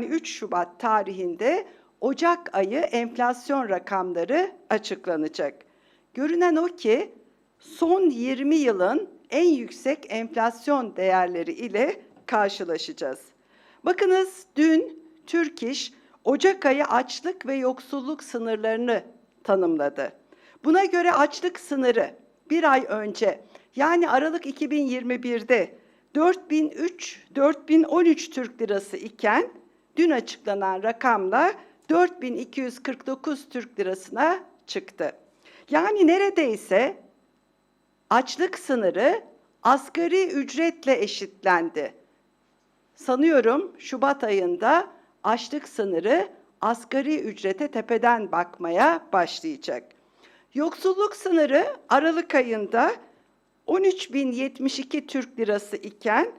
3 Şubat tarihinde Ocak ayı enflasyon rakamları açıklanacak. Görünen o ki son 20 yılın en yüksek enflasyon değerleri ile karşılaşacağız. Bakınız dün Türk İş Ocak ayı açlık ve yoksulluk sınırlarını tanımladı. Buna göre açlık sınırı bir ay önce yani Aralık 2021'de 4003-4013 Türk Lirası iken dün açıklanan rakamla 4249 Türk Lirasına çıktı. Yani neredeyse açlık sınırı asgari ücretle eşitlendi. Sanıyorum Şubat ayında açlık sınırı asgari ücrete tepeden bakmaya başlayacak. Yoksulluk sınırı Aralık ayında 13.072 Türk Lirası iken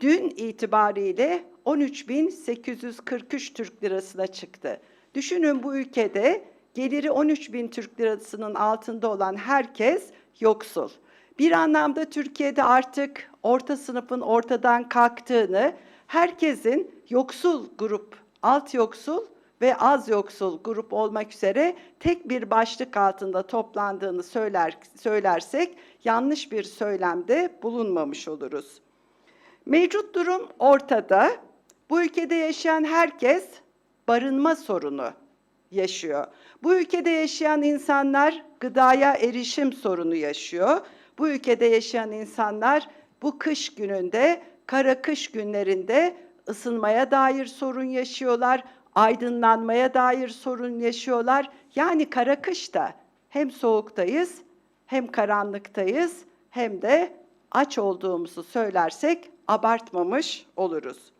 dün itibariyle 13.843 Türk Lirasına çıktı. Düşünün bu ülkede geliri 13.000 Türk Lirasının altında olan herkes yoksul. Bir anlamda Türkiye'de artık orta sınıfın ortadan kalktığını, herkesin yoksul grup, alt yoksul ve az yoksul grup olmak üzere tek bir başlık altında toplandığını söyler, söylersek yanlış bir söylemde bulunmamış oluruz. Mevcut durum ortada. Bu ülkede yaşayan herkes barınma sorunu yaşıyor. Bu ülkede yaşayan insanlar gıdaya erişim sorunu yaşıyor. Bu ülkede yaşayan insanlar bu kış gününde, kara kış günlerinde ısınmaya dair sorun yaşıyorlar, aydınlanmaya dair sorun yaşıyorlar. Yani kara kışta hem soğuktayız, hem karanlıktayız, hem de aç olduğumuzu söylersek abartmamış oluruz.